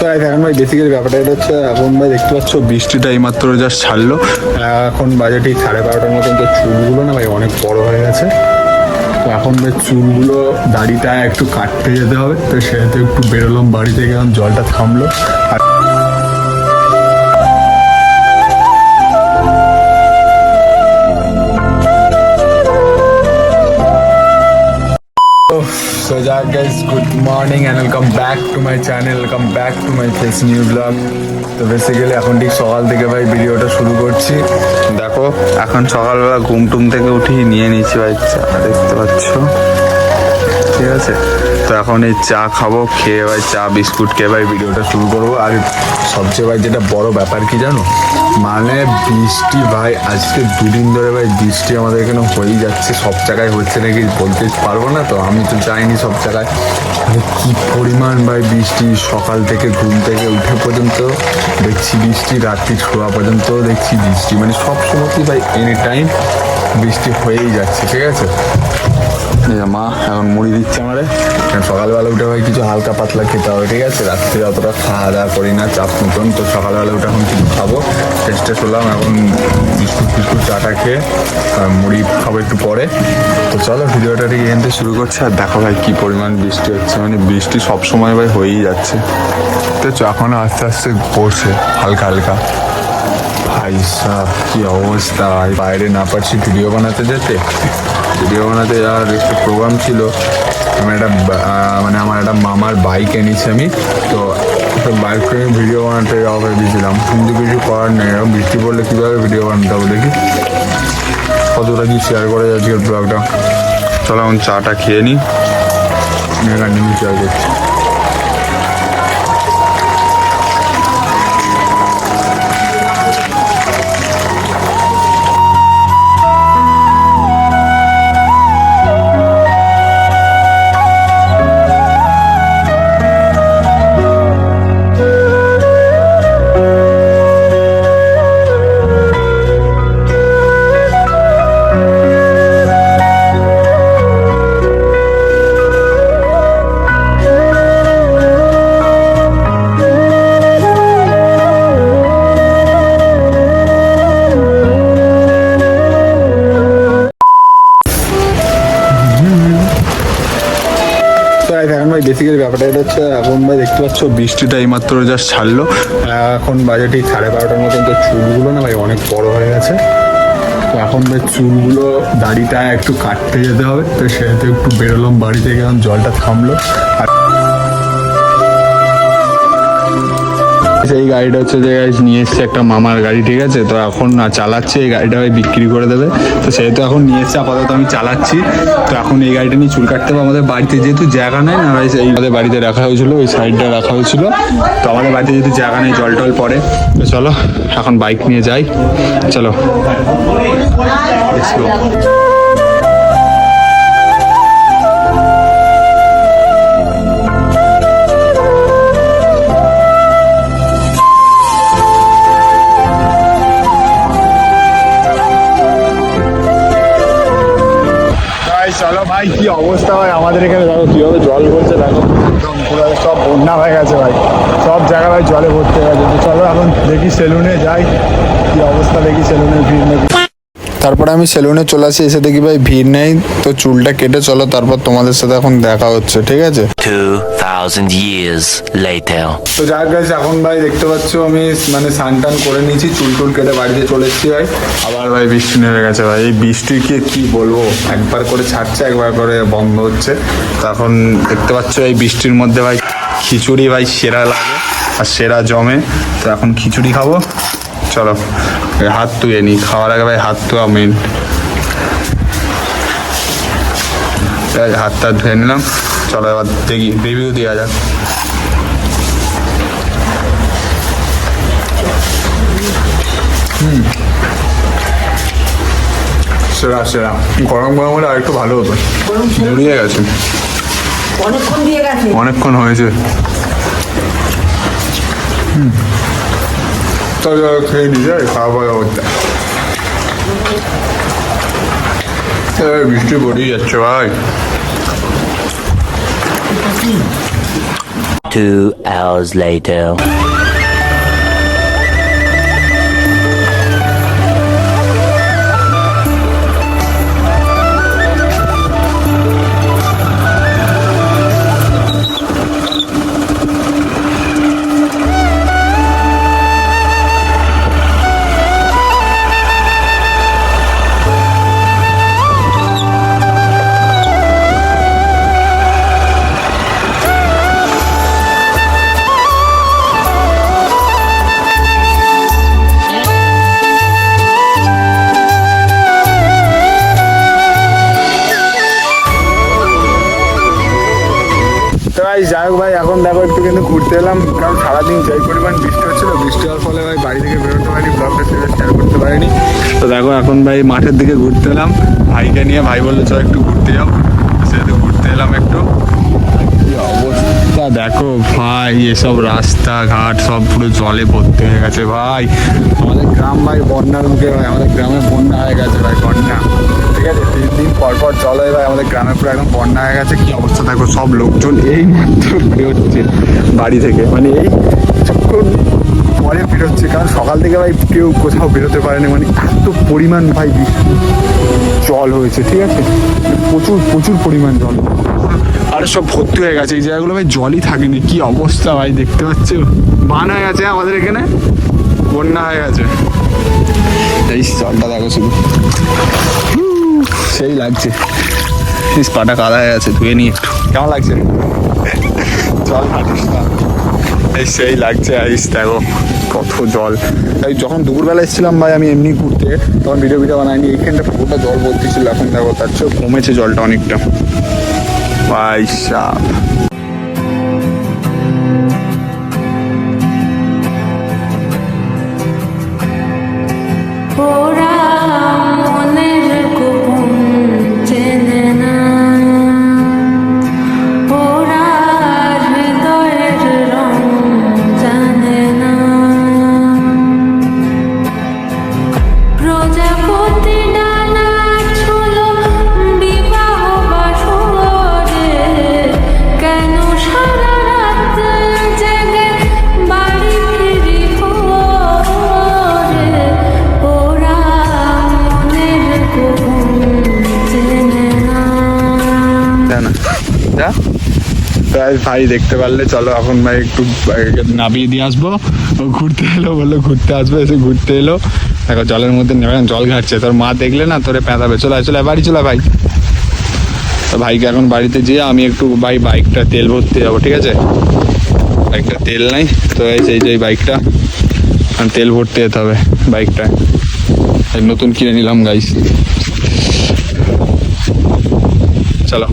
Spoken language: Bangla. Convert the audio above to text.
তো এখন ভাই বেসিক্যালি ব্যাপারটা এটা হচ্ছে, এখন ভাই দেখতে পাচ্ছ, বৃষ্টিটা এইমাত্র জাস্ট ছাড়লো। এখন বাজে ঠিক সাড়ে বারোটার মতন, তো চুলগুলো না ভাই অনেক বড় হয়ে গেছে। তো এখন ভাই চুলগুলো দাড়িটা একটু কাটতে যেতে হবে, তো সেহেতু একটু বেরোলাম বাড়ি থেকে জলটা থামলো। আর So yeah guys, good morning and welcome back to my channel, welcome back to my face new vlog. তো বেসিক্যালি এখন ঠিক সকাল থেকে ভাই ভিডিওটা শুরু করছি। দেখো এখন সকালবেলা ঘুম টুম থেকে উঠি নিয়ে নিয়েছি ভাই চা দেখতে পাচ্ছ? ঠিক আছে? তো এখন এই চা খাব খেয়ে ভাই চা বিস্কুট খেয়ে ভাই ভিডিওটা শুরু করব। আর সবচেয়ে ভাই যেটা বড় ব্যাপার কি জানো? মানে বৃষ্টি ভাই, আজকে দুদিন ধরে ভাই বৃষ্টি আমাদের এখানে হয়েই যাচ্ছে, সব জায়গায় হচ্ছে নাকি বলতে পারব না তো, আমি তো যাইনি সব জায়গায়। মানে কি পরিমাণ ভাই বৃষ্টি, সকাল থেকে ঘুম থেকে উঠে পর্যন্ত দেখছি বৃষ্টি, রাত্রি ছোঁয়া পর্যন্ত দেখছি বৃষ্টি মানে সব সময়তেই ভাই এনি টাইম বৃষ্টি হয়েই যাচ্ছে, ঠিক আছে? মা, এখন মুড়ি দিচ্ছে আমারে। সকালবেলা উঠে ভাই কিছু হালকা পাতলা খেতে হবে, ঠিক আছে? রাত্রে অতটা খাওয়া দাওয়া করি না, চাপ মতন। তো সকালবেলা উঠে এখন কিছু খাব। চেষ্টা করলাম এখন বিস্কুট ফিস্কুট চাটা খেয়ে মুড়ি খাব একটু পরে। তো চলো, ভিডিওটা ঠিক এখান শুরু করছে, আর দেখো ভাই কি পরিমাণ বৃষ্টি হচ্ছে। মানে বৃষ্টি সব সময় ভাই হয়েই যাচ্ছে। তো এখন আস্তে আস্তে পড়ছে, হালকা হালকা। ভাই সাহ, কি অবস্থা বাইরে না পারছি ভিডিও বানাতে যেতে। ভিডিও বানাতে যাওয়ার একটু প্রোগ্রাম ছিল আমি একটা মানে আমার একটা মামার বাইক এনেছি আমি। তো বাইক নিয়ে ভিডিও বানাতে যাওয়া ভেবেছিলাম। কিন্তু কিছু করার নেই। এরকম বৃষ্টি পড়লে কীভাবে ভিডিও বানাতে হবে দেখি? কতটা কি শেয়ার করে যাচ্ছি ব্লগটা চলো এখন চাটা খেয়ে নিই কন্টিনিউ শেয়ার করছি। ভাই ব্যাপারটা এটা হচ্ছে, এখন ভাই দেখতে পাচ্ছ, বৃষ্টিটা এইমাত্র জাস্ট ছাড়লো। এখন বাজে ঠিক সাড়ে বারোটার মতন, তো চুলগুলো না ভাই অনেক বড় হয়ে গেছে। তো এখন ভাই চুলগুলো দাড়িটা একটু কাটতে যেতে হবে, তো সেহেতু একটু বেরোলাম বাড়ি থেকে, এখন জলটা থামলো। আর এই গাড়িটা হচ্ছে যে নিয়ে এসছে একটা মামার গাড়ি, ঠিক আছে? তো এখন চালাচ্ছে, এই গাড়িটা বিক্রি করে দেবে। তো সেহেতু এখন নিয়ে এসছে, আপাতত আমি চালাচ্ছি। তো এখন এই গাড়িটা নিয়ে চুল কাটতে হবে আমাদের বাড়িতে। যেহেতু জায়গা নেই না এই আমাদের বাড়িতে রাখা হয়েছিল, ওই সাইডটা রাখা হয়েছিল। তো আমাদের বাড়িতে যেহেতু জায়গা নেই জল টল পড়ে। তো চলো, এখন বাইক নিয়ে যাই। চলো। চলো ভাই, কি অবস্থা ভাই? আমাদের এখানে দেখো কীভাবে জল পড়ছে দেখো। একদম পুরো সব বন্যা হয়ে গেছে ভাই। সব জায়গা ভাই জলে ভর্তি হয়ে গেছে চলো এখন দেখি সেলুনে যাই। কি অবস্থা, দেখি সেলুনে ভিড় তারপরে আমি সেলুনে চলে আসি এসে দেখি ভাই ভিড় নেই তো চুলটা কেটে চলো তারপর তোমাদের সাথে এখন দেখা হচ্ছে ঠিক আছে? 2,000 years later. তো যাক গেছে এখন ভাই দেখতে পাচ্ছ আমি মানে স্নান টান করে নিয়েছি চুল টুল কেটে বাড়িতে চলে এসেছি ভাই। আবার ভাই বৃষ্টি নেমে গেছে ভাই এই বৃষ্টিকে কি বলব? একবার করে ছাড়ছে একবার করে বন্ধ হচ্ছে। তো এখন দেখতে পাচ্ছ এই বৃষ্টির মধ্যে ভাই খিচুড়ি ভাই সেরা লাগে আর সেরা জমে। তো এখন খিচুড়ি খাব। চলো হাত ধুয়ে নিই খাওয়ার আগে ভাই হাত ধোয়া মেন হাত টাত ধুয়ে নিলাম চলো এবার দেখি রিভিউ দেওয়া যাক। সেরা সেরা। গরম গরম হলে আরেকটু ভালো হতো। জড়িয়ে গেছে। অনেকক্ষণ দিয়ে গেছে। অনেকক্ষণ হয়েছে। হুম। চলো খেয়ে নি যাই খাওয়া পাওয়া করতে এই বৃষ্টি পড়েই যাচ্ছে ভাই Two hours later. ভাই, যাই হোক ভাই, এখন দেখো একটু কিন্তু ঘুরতে এলাম। কারণ সারাদিন যাই পরিমাণ বৃষ্টি হচ্ছিল। বৃষ্টি হওয়ার ফলে ভাই বাড়ি থেকে বেরোতে পারিনি, ব্লগটা সেটা শেয়ার করতে পারিনি। তো দেখো এখন ভাই মাঠের দিকে ঘুরতে এলাম। ভাইকে নিয়ে ভাই বলল, চল একটু ঘুরতে যাও। সেহেতু ঘুরতে এলাম একটু। অবস্থা? দেখো ভাই, এসব রাস্তাঘাট সব পুরো জলে ভর্তি হয়ে গেছে ভাই। আমাদের গ্রাম ভাই বন্যার মুখে ভাই, আমাদের গ্রামে বন্যা হয়ে গেছে ভাই, বন্যা। দিন পর পর জল হয়ে ভাই আমাদের গ্রামে পুরো একদম বন্যা হয়ে গেছে, কি অবস্থা দেখো, সব লোকজন এই মাত্র বেরোচ্ছে বাড়ি থেকে। মানে এই কিছুক্ষণ পরে বেরোচ্ছে কারণ সকাল থেকে ভাই কেউ কোথাও বেরোতে পারেনি মানে এত পরিমাণ ভাই জল হয়েছে, ঠিক আছে? প্রচুর প্রচুর পরিমাণ জল। আর সব ভর্তি হয়ে গেছে, এই জায়গাগুলো ভাই জলই থাকেনি, কি অবস্থা ভাই, দেখতে পাচ্ছ? বান হয়ে গেছে আমাদের এখানে, বন্যা হয়ে গেছে। এই জলটা দেখো শুধু। সেই লাগছে। পাটা কাদা হয়ে আছে ধুয়ে নিয়ে একটু। কেমন লাগছে? জল হাঁটিস না। এই সেই লাগছে আইস দেখো কত জল। তাই যখন দুপুরবেলা এসেছিলাম ভাই আমি এমনি ঘুরতে তখন ভিডিও ভিডিও বানাইনি এইখানটা পুরোটা জল ভর্তি ছিল এখন দেখো তার চেয়েও কমেছে জলটা অনেকটা। ভাই সাপ। ভাই দেখতে পারলে চলো এখন ভাই একটু নামিয়ে দিয়ে আসব। ও ঘুরতে এলো, বলল ঘুরতে আসবে, এসে ঘুরতে এলো। দেখো, জলের মধ্যে নেমে জল ঘাটছে। তোর মা দেখলে না, তোরে পেঁদাবে। চলে চলে বাড়ি চলে ভাই। তো ভাইকে এখন বাড়িতে যেয়ে আমি একটু, ভাই বাইকটা তেল ভরতে যাব, ঠিক আছে? বাইকটা তেল নাই, তো এই যে, এই বাইকটা। তেল ভরতে যেতে হবে বাইকটা। নতুন কিনে নিলাম গাইস চলো।